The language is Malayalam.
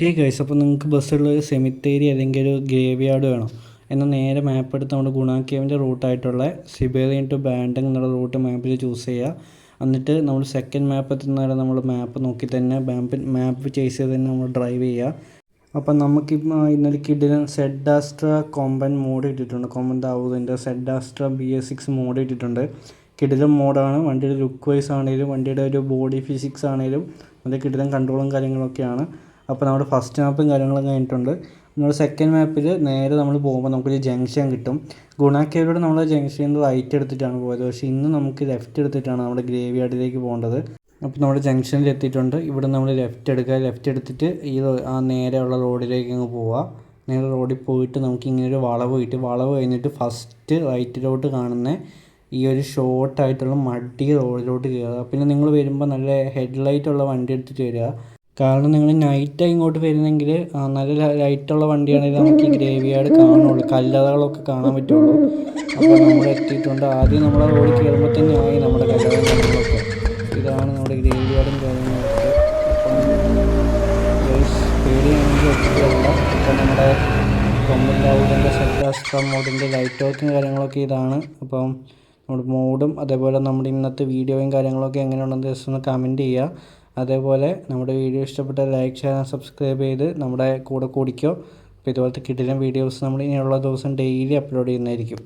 ഹേ ഗൈസ് അപ്പോൾ നിങ്ങൾക്ക് ബസ്സുള്ള ഒരു സെമിത്തേരി അല്ലെങ്കിൽ ഒരു ഗ്രേവ് യാർഡ് വേണം? എന്നാൽ നേരെ മാപ്പ് എടുത്ത് നമ്മുടെ ഗുണാക്കേവിന്റെ റൂട്ടായിട്ടുള്ള സിബേറിയൻ ടു ബാൻഡങ് എന്നുള്ള റൂട്ട് മാപ്പിൽ ചൂസ് ചെയ്യുക എന്നിട്ട് നമ്മൾ സെക്കൻഡ് മാപ്പ് എത്തുന്നവരെ നമ്മൾ മാപ്പ് നോക്കി തന്നെ മാപ്പ് മാപ്പ് ചേസ് ചെയ്ത് തന്നെ നമ്മൾ ഡ്രൈവ് ചെയ്യുക അപ്പം നമുക്കിപ്പോൾ ഇന്നലെ കിഡിലൻ സെഡാസ്ട്ര കോമ്പൻ മോഡ് ഇട്ടിട്ടുണ്ട്. കോമ്പൻ താവൂതിന്റെ സെഡാസ്ട്ര ബി എസ് സിക്സ് മോഡ് ഇട്ടിട്ടുണ്ട്. കിടിലം മോഡാണ് വണ്ടിയുടെ ലുക്ക് വൈസ് ആണെങ്കിലും വണ്ടിയുടെ ഒരു ബോഡി ഫിസിക്സ് ആണെങ്കിലും അതിന്റെ കിടിലം കൺട്രോളും കാര്യങ്ങളൊക്കെയാണ്. അപ്പോൾ നമ്മുടെ ഫസ്റ്റ് മാപ്പും കാര്യങ്ങളും കഴിഞ്ഞിട്ടുണ്ട്. നമ്മൾ സെക്കൻഡ് മാപ്പിൽ നേരെ നമ്മൾ പോകുമ്പോൾ നമുക്കൊരു ജംഗ്ഷൻ കിട്ടും. ഗുണാക്കേവിലൂടെ നമ്മൾ ജംഗ്ഷനിൽ നിന്ന് റൈറ്റ് എടുത്തിട്ടാണ് പോയത്. പക്ഷേ ഇന്ന് നമുക്ക് ലെഫ്റ്റ് എടുത്തിട്ടാണ് നമ്മുടെ ഗ്രേവിയാർഡിലേക്ക് പോകേണ്ടത്. അപ്പോൾ നമ്മുടെ ജംഗ്ഷനിൽ എത്തിയിട്ടുണ്ട്. ഇവിടെ നമ്മൾ ലെഫ്റ്റ് എടുക്കുക. ലെഫ്റ്റ് എടുത്തിട്ട് ഈ ആ നേരെയുള്ള റോഡിലേക്ക് അങ്ങ് പോവുക. നേരെ റോഡിൽ പോയിട്ട് നമുക്ക് ഇങ്ങനെ ഒരു വളവ് കിട്ടി. വളവ് കഴിഞ്ഞിട്ട് ഫസ്റ്റ് റൈറ്റിലോട്ട് കാണുന്ന ഈ ഒരു ഷോർട്ടായിട്ടുള്ള മടി റോഡിലോട്ട് കയറുക പിന്നെ നിങ്ങൾ വരുമ്പോൾ നല്ല ഹെഡ്ലൈറ്റ് ഉള്ള വണ്ടി എടുത്തിട്ട് വരിക. കാരണം നിങ്ങൾ നൈറ്റ് ഇങ്ങോട്ട് വരുന്നെങ്കിൽ നല്ല ലൈറ്റ് ഉള്ള വണ്ടിയാണെങ്കിൽ നമുക്ക് ഈ ഗ്രേവി കാണുള്ളൂ. കല്ലറകളൊക്കെ കാണാൻ പറ്റുള്ളൂ. അപ്പോൾ നമ്മൾ എത്തിയിട്ടുണ്ട്. ആദ്യം നമ്മൾ റോഡ് കയറുമ്പോൾ ആയി നമ്മുടെ കല്ലറ കാര്യങ്ങളൊക്കെ. ഇതാണ് നമ്മുടെ ഗ്രേവി കാര്യങ്ങളൊക്കെ. നമ്മുടെ കൊമ്പൻ ലൗഡിന്റെ സെറ്റാസ്ട്ര മോഡിന്റെ ലൈറ്റ് വർക്കും കാര്യങ്ങളൊക്കെ ഇതാണ്. അപ്പം നമ്മുടെ മോഡും അതേപോലെ നമ്മുടെ ഇന്നത്തെ വീഡിയോയും കാര്യങ്ങളൊക്കെ എങ്ങനെയുണ്ടെന്ന് ജസ്റ്റ് ഒന്ന് കമന്റ് ചെയ്യുക അതേപോലെ നമ്മുടെ വീഡിയോ ഇഷ്ടപ്പെട്ട ലൈക്ക് ഷെയർ സബ്സ്ക്രൈബ് ചെയ്ത് നമ്മുടെ കൂടെ കൂടിക്കോ. അപ്പോൾ ഇതുപോലത്തെ കിടിലൻ വീഡിയോസ് നമ്മൾ ഇനിയുള്ള ദിവസം ഡെയിലി അപ്ലോഡ് ചെയ്യുന്നതായിരിക്കും.